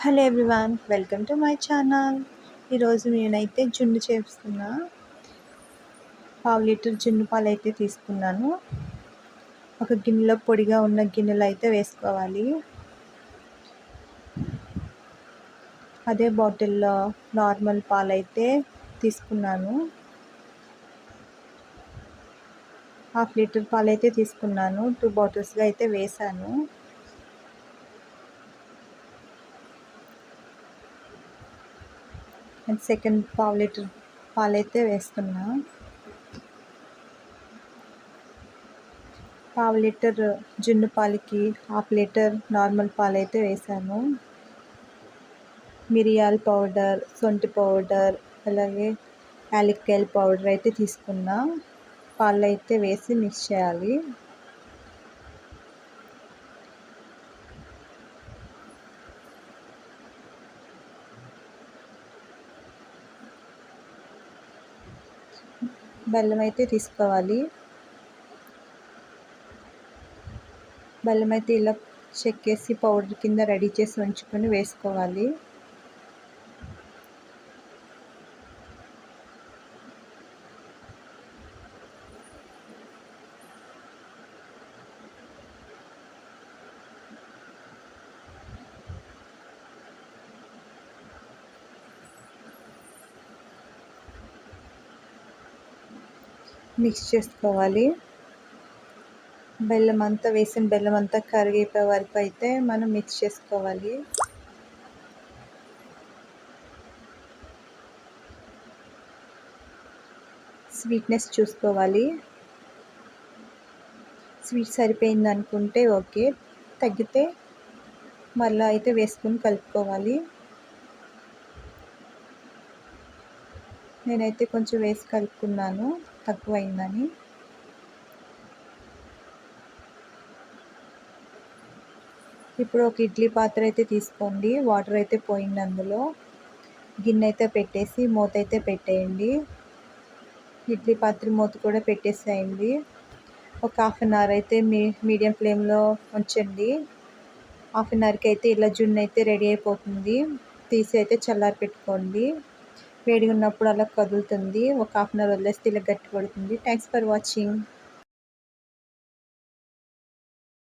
Hello everyone welcome to my channel. ఈరోజు నేనైతే జున్ను చేస్తున్నా. పావు లీటర్ జున్ను పాలు అయితే తీసుకున్నాను. ఒక గిన్నెలో పొడిగా ఉన్న గిన్నెలో అయితే వేసుకోవాలి. అదే బాటిల్లో నార్మల్ పాలు అయితే తీసుకున్నాను. హాఫ్ లీటర్ పాలు అయితే తీసుకున్నాను. టూ బాటిల్స్గా అయితే వేసాను అండ్ సెకండ్ పావు లీటర్ పాలైతే వేస్తున్నా. పావు లీటర్ జున్ను పాలకి హాఫ్ లీటర్ నార్మల్ పాలు అయితే వేసాను. మిరియాల పౌడర్ సొంటి పౌడర్ అలాగే యాలక్కాయల పౌడర్ అయితే తీసుకున్నా. పాలు అయితే వేసి మిక్స్ చేయాలి. బెల్లం అయితే తీసుకోవాలి. బెల్లం అయితే ఇలా చెక్కేసి పౌడర్ కింద రెడీ చేసి ఉంచుకొని వేసుకోవాలి. మిక్స్ చేసుకోవాలి. బెల్లం అంతా వేసిన బెల్లం అంతా కరిగిపోయే వరకు అయితే మనం మిక్స్ చేసుకోవాలి. స్వీట్నెస్ చూసుకోవాలి. స్వీట్ సరిపోయింది అనుకుంటే ఓకే. తగ్గితే మళ్ళీ అయితే వేసుకుని కలుపుకోవాలి. నేనైతే కొంచెం వేసి కలుపుకున్నాను. తక్కువైందని. ఇప్పుడు ఒక ఇడ్లీ పాత్ర అయితే తీసుకోండి. వాటర్ అయితే పోయింది అందులో. గిన్నె అయితే పెట్టేసి మూత అయితే పెట్టేయండి. ఇడ్లీ పాత్ర మూత కూడా పెట్టేసేయండి. ఒక హాఫ్ అన్ అవర్ అయితే మీ మీడియం ఫ్లేమ్లో ఉంచండి. హాఫ్ అన్ అవర్కి అయితే ఇలా జున్ను అయితే రెడీ అయిపోతుంది. తీసి అయితే చల్లారి పెట్టుకోండి వేడిగా ఉన్నప్పుడు అలా కదులుతుంది. ఒక హాఫ్ అన్ అవర్ వదిలేస్తే ఇలా గట్టి పడుతుంది థ్యాంక్స్ ఫర్ వాచింగ్